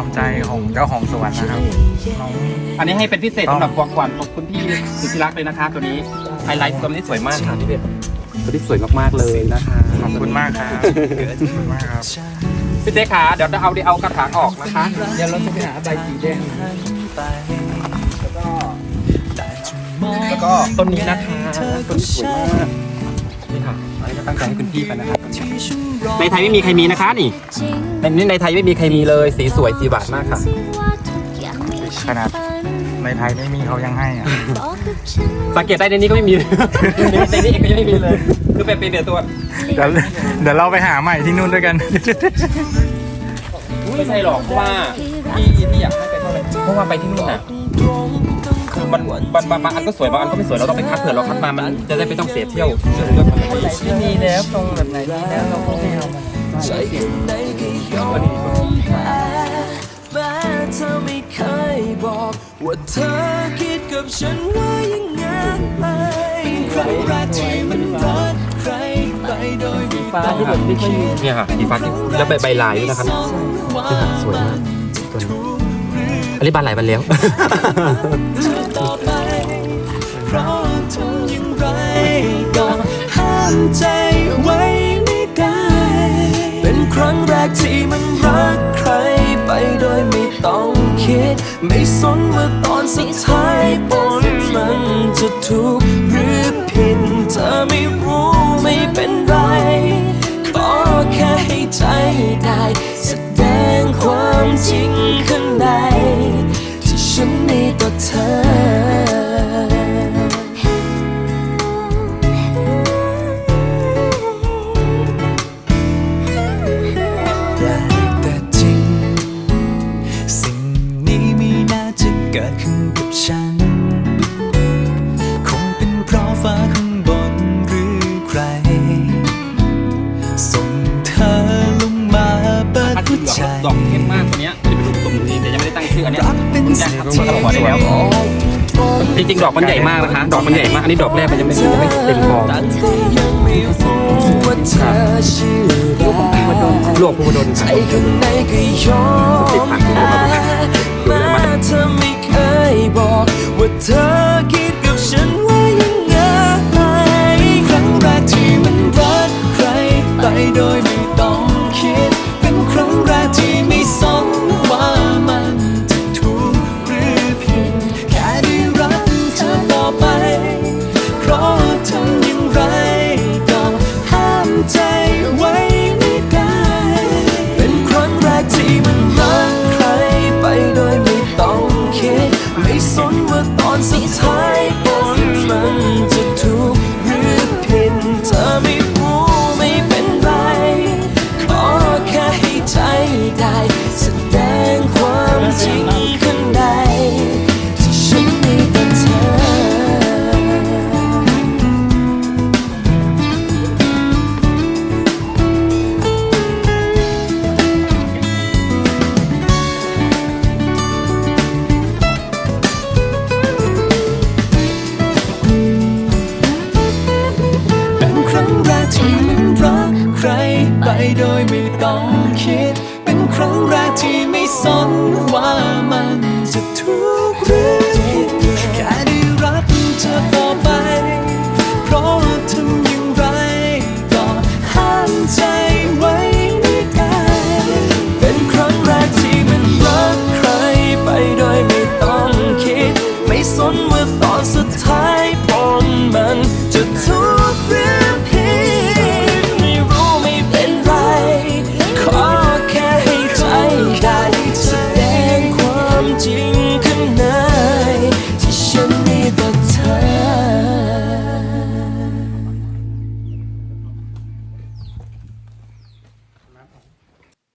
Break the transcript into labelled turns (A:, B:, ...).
A: ของเจ้าของสวนนะครับน้อง
B: อันนี้ให้เป็นพิเศษ
A: ต้อง
B: สำหรับของขวัญของคุณพี่สุธิรักษ์เลยนะคะ ตัวนี้ไฮไลท์ตัวนี้สวยมากค่ะพี่เบสตัวนี้สวยมากๆเลยนะคะ
A: ขอบคุณมากครับขอบคุณมากครับ
B: พี่เจ๊ขาเดี๋ยวเราเอาเอากระถางออกนะคะ
C: เดี๋ยวเราจะไปหาใบสีแดงมา
B: แล้วก็แล้วก็ต้นนี้นะคะต้นนี้สวยมาก นี่ค่ะอันนี้ก็ตั้งใจให้คุณพี่ไปนะครับในไทยไม่มีใครมีนะคะนี่ในนี้ในไทยไม่มีใครมีเลยสีสวยสีหวานมากค่ะ
A: ขนาดในไทยไม่มีเขายังให้อะ
B: สังเกตได้ในนี้ก็ไม่มีในนี้เองก็ยังไม่มีเลย คือเป็นเป็นเดียวตัว
A: เดี๋ยวเดี๋ยวเราไปหาใหม่ที่นู่นด้วยกัน
B: ไม่ใช่หรอกเพราะว่าที่ที่อยากให้ไปเท่าไหร่เพราะว่าไปที่นู่นน่ะ คือมันบางบางอันก็สวยบางอันก็ไม่สวยเราต้องไปคัดเผื่อเราคัดมามันจะได้ไม่ต้องเสียเที่ยวเรื่องเรื่องอะไร
C: ไหนที่มีแล้วตรงแบบไหนมีแล้วเราก็ไม่เอามัน
D: ใจกันไหนก็ยอมแพ้แม้เธอไม่เคยบอกว่าเธอคิดกับฉันว่ายังไงใครรักที่มันรักใครไปโดยไม่
C: ฟ้าที่แบบไม่
B: เนี่ยค่ะสีฟ้าที่แล้วใบใบลายด้วยนะครับสวยมาก อันนี้บานหลายบานแล้ว
D: ต่อไปเพราะทำอย่างไรก็ห้ามใจไว้ไม่ได้ เป็นครั้งแรกที่มันรักใครไปโดยไม่ต้องคิด ไม่สนว่าตอนสุดท้ายผลมันจะถูกหรือผิดเธอไม่รู้ไม่เป็นไร ขอแค่ให้ใจได้ แสดงความจริง มี เป็นสิ่ง
B: ที่
D: จ
B: ริงๆ ดอกมันใหญ่มากนะคะ ดอกมันใหญ่มาก อันนี้ดอกแรกมันยังไม่ยังไม่เต็มฟอง
D: แต่ยังไม่รู้ว่าเธอชื่ออะไร
B: ลวกภูมิด
D: ผัก็ยอมแพ้แม้เธอไม่เคยบอกว่าเธอ แค่ได้รักเธอต่อไป เพราะทำอย่างไรก็ห้ามใจไว้ไม่ได้เป็นครั้งแรกที่มันรักใครไปโดยไม่ต้องคิด ไม่สนว่าตอนสุดท้ายผลมันจะทุก